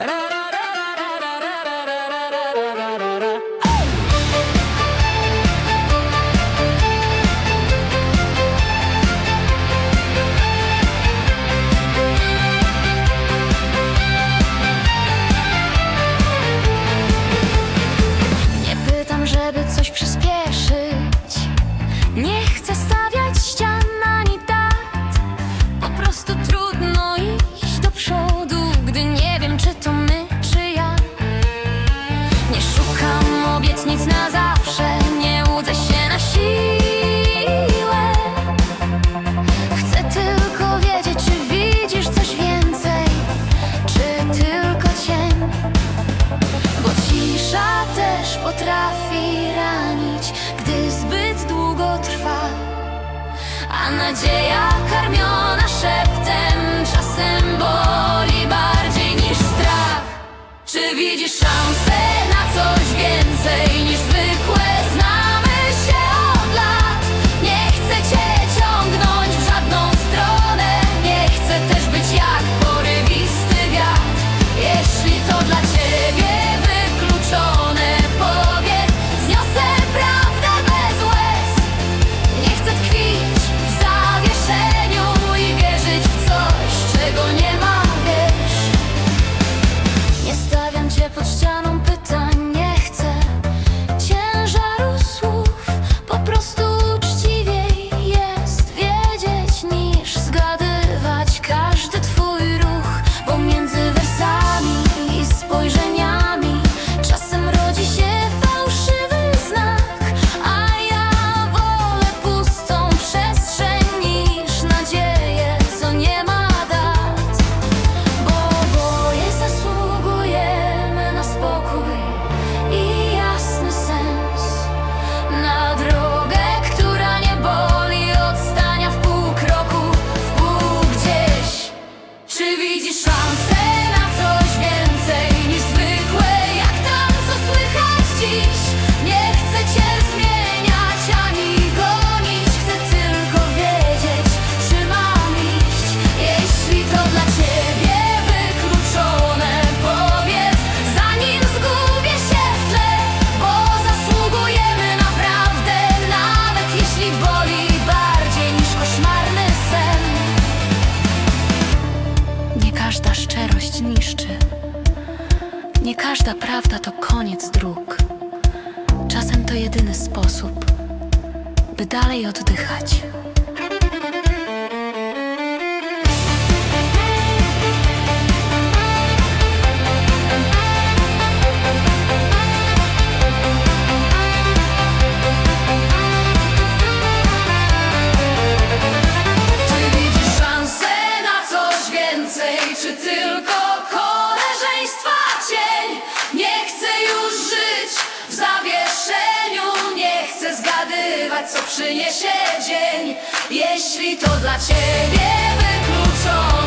and I obietnic na zawsze Nie łudzę się na siłę. Chcę tylko wiedzieć, czy widzisz coś więcej Czy tylko cień. Bo cisza też potrafi ranić Gdy zbyt długo trwa. A nadzieja karmiona szeptem Czasem boli bardziej niż strach. Czy widzisz szansę? say każda szczerość niszczy. Nie każda prawda to koniec dróg. Czasem to jedyny sposób, by dalej oddychać. przyniesie dzień, jeśli to dla ciebie wykluczone.